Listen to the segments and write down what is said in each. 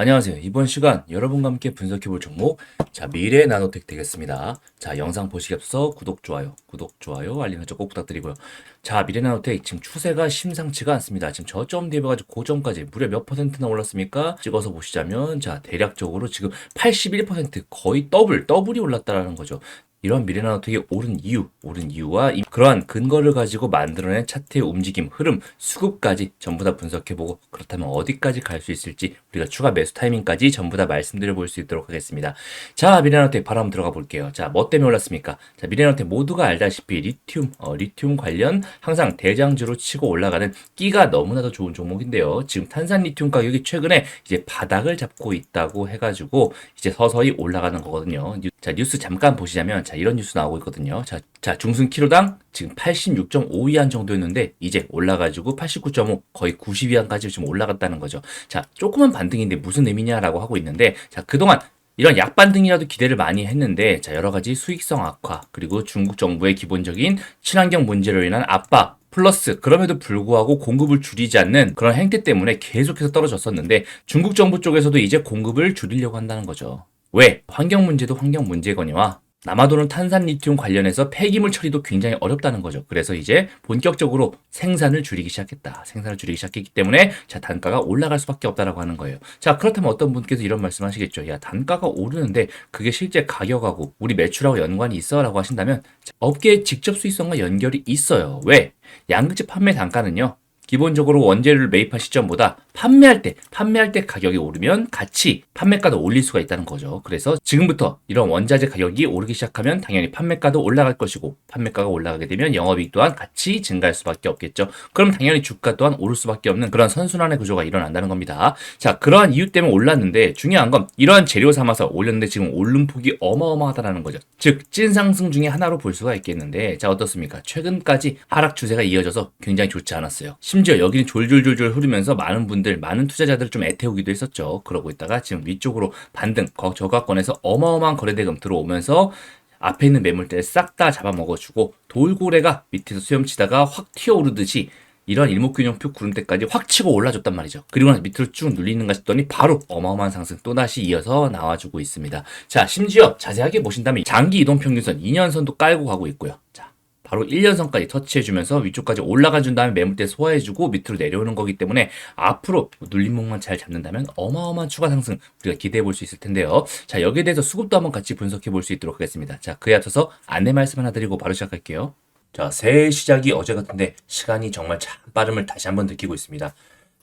안녕하세요. 이번 시간 여러분과 함께 분석해 볼 종목, 자, 미래 나노텍 되겠습니다. 자, 영상 보시기 앞서 구독, 좋아요, 구독, 좋아요, 알림 설정 꼭 부탁드리고요. 자, 미래 나노텍 지금 추세가 심상치가 않습니다. 지금 저점 대비해가지고 고점까지 무려 몇 퍼센트나 올랐습니까? 찍어서 보시자면, 자, 대략적으로 지금 81% 거의 더블, 더블이 올랐다라는 거죠. 이런 미래나노텍이 오른 이유, 오른 이유와 이- 그러한 근거를 가지고 만들어낸 차트의 움직임, 흐름, 수급까지 전부 다 분석해보고 그렇다면 어디까지 갈 수 있을지 우리가 추가 매수 타이밍까지 전부 다 말씀드려 볼 수 있도록 하겠습니다. 자, 미래나노텍 바로 한번 들어가 볼게요. 자, 뭐 때문에 올랐습니까? 자, 미래나노텍 모두가 알다시피 리튬, 어, 리튬 관련 항상 대장주로 치고 올라가는 끼가 너무나도 좋은 종목인데요. 지금 탄산 리튬 가격이 최근에 이제 바닥을 잡고 있다고 해가지고 이제 서서히 올라가는 거거든요. 뉴- 자, 뉴스 잠깐 보시자면 자, 이런 뉴스 나오고 있거든요. 자, 자, 중순 키로당 지금 86.5위안 정도였는데 이제 올라가지고 89.5 거의 90위안까지 지금 올라갔다는 거죠. 자, 조그만 반등인데 무슨 의미냐라고 하고 있는데 자, 그동안 이런 약반등이라도 기대를 많이 했는데 자 여러 가지 수익성 악화 그리고 중국 정부의 기본적인 친환경 문제로 인한 압박 플러스 그럼에도 불구하고 공급을 줄이지 않는 그런 행태 때문에 계속해서 떨어졌었는데 중국 정부 쪽에서도 이제 공급을 줄이려고 한다는 거죠. 왜? 환경 문제도 환경 문제거니와 남아도는 탄산 리튬 관련해서 폐기물 처리도 굉장히 어렵다는 거죠. 그래서 이제 본격적으로 생산을 줄이기 시작했다. 생산을 줄이기 시작했기 때문에 자 단가가 올라갈 수밖에 없다라고 하는 거예요. 자 그렇다면 어떤 분께서 이런 말씀하시겠죠. 야 단가가 오르는데 그게 실제 가격하고 우리 매출하고 연관이 있어라고 하신다면 자, 업계의 직접 수익성과 연결이 있어요. 왜? 양극재 판매 단가는요. 기본적으로 원재료를 매입한 시점보다 판매할 때, 판매할 때 가격이 오르면 같이 판매가도 올릴 수가 있다는 거죠. 그래서 지금부터 이런 원자재 가격이 오르기 시작하면 당연히 판매가도 올라갈 것이고, 판매가가 올라가게 되면 영업이익 또한 같이 증가할 수밖에 없겠죠. 그럼 당연히 주가 또한 오를 수밖에 없는 그런 선순환의 구조가 일어난다는 겁니다. 자, 그러한 이유 때문에 올랐는데 중요한 건 이러한 재료 삼아서 올렸는데 지금 오른 폭이 어마어마하다라는 거죠. 즉, 찐 상승 중에 하나로 볼 수가 있겠는데, 자, 어떻습니까? 최근까지 하락 추세가 이어져서 굉장히 좋지 않았어요. 심지어 여기는 졸졸졸졸 흐르면서 많은 분들, 많은 투자자들을 좀 애태우기도 했었죠. 그러고 있다가 지금 위쪽으로 반등, 거- 저가권에서 어마어마한 거래대금 들어오면서 앞에 있는 매물대를 싹 다 잡아먹어주고 돌고래가 밑에서 수염치다가 확 튀어오르듯이 이런 일목균형표 구름대까지 확 치고 올라줬단 말이죠. 그리고 나서 밑으로 쭉 눌리는가 싶더니 바로 어마어마한 상승 또다시 이어서 나와주고 있습니다. 자, 심지어 자세하게 보신다면 장기 이동평균선 2년선도 깔고 가고 있고요. 자, 바로 1년선까지 터치해주면서 위쪽까지 올라가 준 다음에 매물대 소화해주고 밑으로 내려오는 거기 때문에 앞으로 눌림목만 잘 잡는다면 어마어마한 추가 상승 우리가 기대해 볼 수 있을 텐데요. 자 여기에 대해서 수급도 한번 같이 분석해 볼 수 있도록 하겠습니다. 자 그에 앞서서 안내 말씀 하나 드리고 바로 시작할게요. 자 새해 시작이 어제 같은데 시간이 정말 참 빠름을 다시 한번 느끼고 있습니다.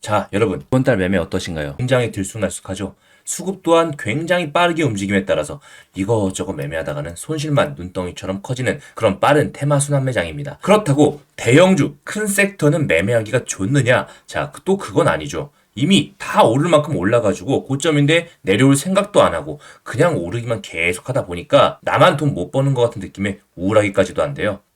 자 여러분 이번 달 매매 어떠신가요? 굉장히 들쑥날쑥하죠. 수급 또한 굉장히 빠르게 움직임에 따라서 이거저거 매매하다가는 손실만 눈덩이처럼 커지는 그런 빠른 테마 순환 매장입니다. 그렇다고 대형주 큰 섹터는 매매하기가 좋느냐? 자, 또 그건 아니죠. 이미 다 오를 만큼 올라가지고 고점인데 내려올 생각도 안 하고 그냥 오르기만 계속 하다 보니까 나만 돈 못 버는 것 같은 느낌에 우울하기까지도 한데요.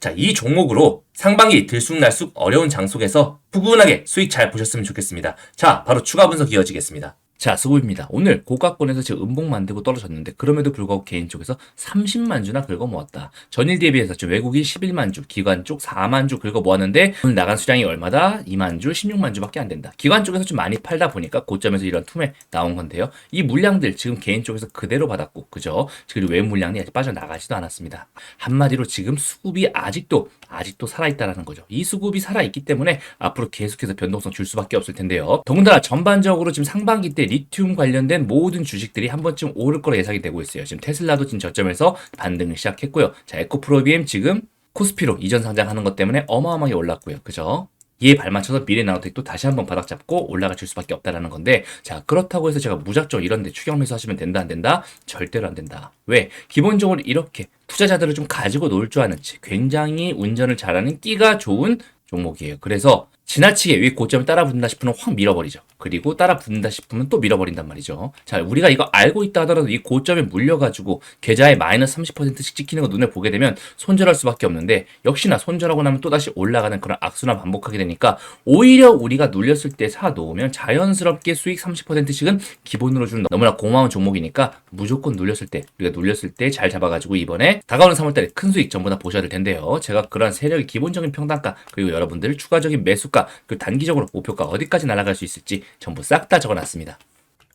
자, 이 종목으로 상반기 들쑥날쑥 어려운 장 속에서 푸근하게 수익 잘 보셨으면 좋겠습니다. 자, 바로 추가 분석 이어지겠습니다. 자, 수고입니다. 오늘 고가권에서 지금 음봉 만들고 떨어졌는데 그럼에도 불구하고 개인 쪽에서 30만 주나 긁어 모았다. 전일 대비해서 지금 외국인 11만 주, 기관 쪽 4만 주 긁어 모았는데 오늘 나간 수량이 얼마다? 2만 주, 16만 주밖에 안 된다. 기관 쪽에서 좀 많이 팔다 보니까 고점에서 이런 툼에 나온 건데요. 이 물량들 지금 개인 쪽에서 그대로 받았고, 그죠? 그리고 외 물량이 아직 빠져나가지도 않았습니다. 한마디로 지금 수급이 아직도 아직도 살아있다라는 거죠. 이 수급이 살아있기 때문에 앞으로 계속해서 변동성 줄 수밖에 없을 텐데요. 더군다나 전반적으로 지금 상반기 때 리튬 관련된 모든 주식들이 한 번쯤 오를 거로 예상이 되고 있어요. 지금 테슬라도 지금 저점에서 반등을 시작했고요. 자, 에코프로비엠 지금 코스피로 이전 상장하는 것 때문에 어마어마하게 올랐고요. 그죠? 이에 발맞춰서 미래 나노텍도 다시 한번 바닥 잡고 올라가 줄 수밖에 없다라는 건데 자 그렇다고 해서 제가 무작정 이런데 추경 매수 하시면 된다 안 된다 절대로 안 된다 왜 기본적으로 이렇게 투자자들을 좀 가지고 놀 줄 아는 굉장히 운전을 잘하는 끼가 좋은 종목이에요 그래서 지나치게 위 고점을 따라 붙는다 싶으면 확 밀어버리죠. 그리고 따라 붙는다 싶으면 또 밀어버린단 말이죠. 자, 우리가 이거 알고 있다 하더라도 이 고점에 물려가지고 계좌에 마이너스 30%씩 찍히는 거 눈에 보게 되면 손절할 수밖에 없는데 역시나 손절하고 나면 또다시 올라가는 그런 악순환 반복하게 되니까 오히려 우리가 눌렸을 때 사놓으면 자연스럽게 수익 30%씩은 기본으로 주는 너무나 고마운 종목이니까 무조건 눌렸을 때 우리가 눌렸을 때 잘 잡아가지고 이번에 다가오는 3월달에 큰 수익 전부 다 보셔야 될 텐데요. 제가 그러한 세력의 기본적인 평단가 그리고 여러분들 추가적인 매수가 그리고 단기적으로 목표가 어디까지 날아갈 수 있을지 전부 싹 다 적어놨습니다.